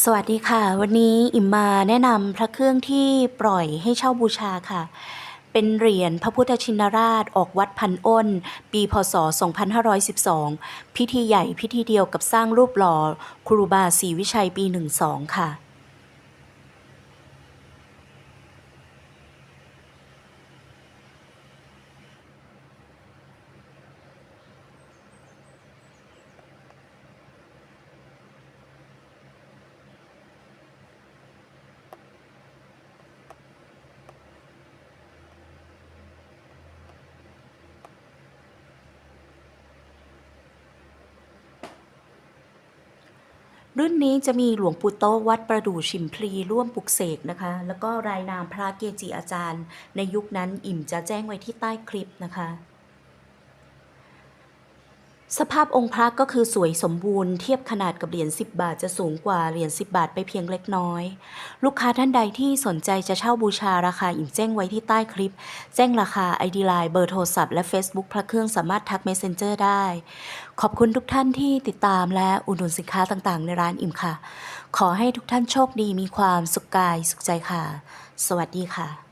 สวัสดีค่ะ วันนี้อิมมาแนะนำพระเครื่องที่ปล่อยให้เช่าบูชาค่ะ เป็นเหรียญพระพุทธชินราชออกวัดพันอ้น ปีพศ 2512 พิธีใหญ่พิธีเดียวกับสร้างรูปหล่อครูบาศรีวิชัยปี 12 ค่ะ รุ่นนี้จะมีหลวงปู่โตวัดประดู่ชิมพลีร่วมปลุกเสกนะคะ แล้วก็รายนามพระเกจิอาจารย์ ในยุคนั้นอิ่มจะแจ้งไว้ที่ใต้คลิปนะคะ สภาพองค์พระก็คือสวยสมบูรณ์เทียบขนาดกับเหรียญ10 บาทจะสูงกว่าเหรียญ10 บาทไปเพียงเล็กน้อย ลูกค้าท่านใดที่สนใจจะเช่าบูชาราคาอิ่มแจ้งไว้ที่ใต้คลิป แจ้งราคา ID Line เบอร์โทรศัพท์และ Facebook พระเครื่องสามารถทัก Messenger ได้ ขอบคุณทุกท่านที่ติดตามและอุดหนุนสินค้าต่างๆ ในร้านอิ่มค่ะ ขอให้ทุกท่านโชคดีมีความสุขกายสุขใจค่ะ สวัสดีค่ะ